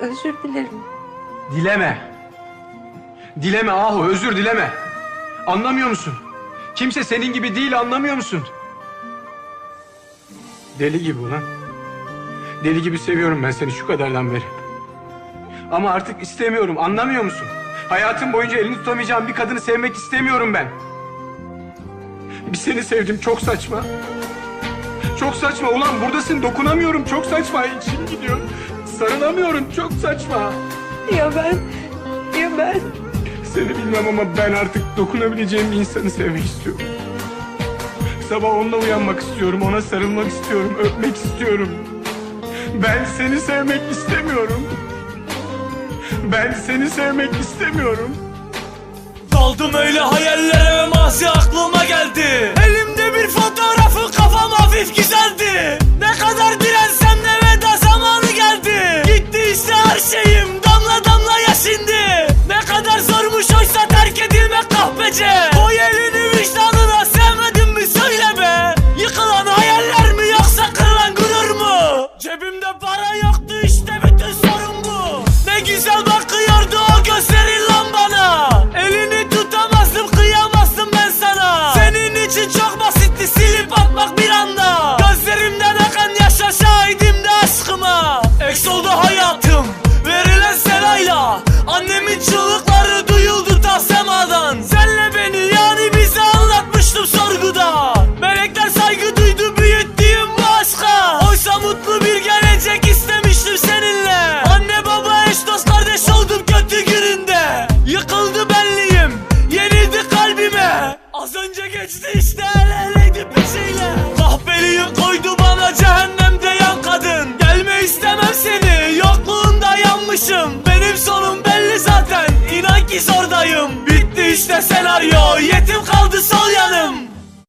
Özür dilerim. Dileme. Dileme Ahu özür dileme. Anlamıyor musun? Kimse senin gibi değil anlamıyor musun? Deli gibi ulan. Deli gibi seviyorum ben seni şu kadardan beri. Ama artık istemiyorum anlamıyor musun? Hayatım boyunca elini tutamayacağım bir kadını sevmek istemiyorum ben. Bir seni sevdim çok saçma. Çok saçma ulan buradasın dokunamıyorum çok saçma içim gidiyor. Sarılamıyorum çok saçma. Ya ben, ya ben. Seni bilmem ama ben artık dokunabileceğim bir insanı sevmek istiyorum. Sabah onunla uyanmak istiyorum, ona sarılmak istiyorum, öpmek istiyorum. Ben seni sevmek istemiyorum. Ben seni sevmek istemiyorum. Daldım öyle hayallere ve mazi aklıma kadar zormuş oysa terk edilmek kahpece Koy elini vicdanına sevmedin mi söyle be Yıkılan hayaller mi yoksa kırılan gurur mu? Cebimde para yoktu işte bütün sorun bu. Ne güzel bakıyordu o gözlerin lan bana. Elini tutamazdım kıyamazdım ben sana. Senin için çok basitti silip atmak bir anda geçti işte el eleydi peşiyle Kahpeliyim koydu bana cehennemde yan kadın. Gelme istemem seni yokluğunda yanmışım. Benim sonum belli zaten inan ki zordayım. Bitti işte senaryo yetim kaldı son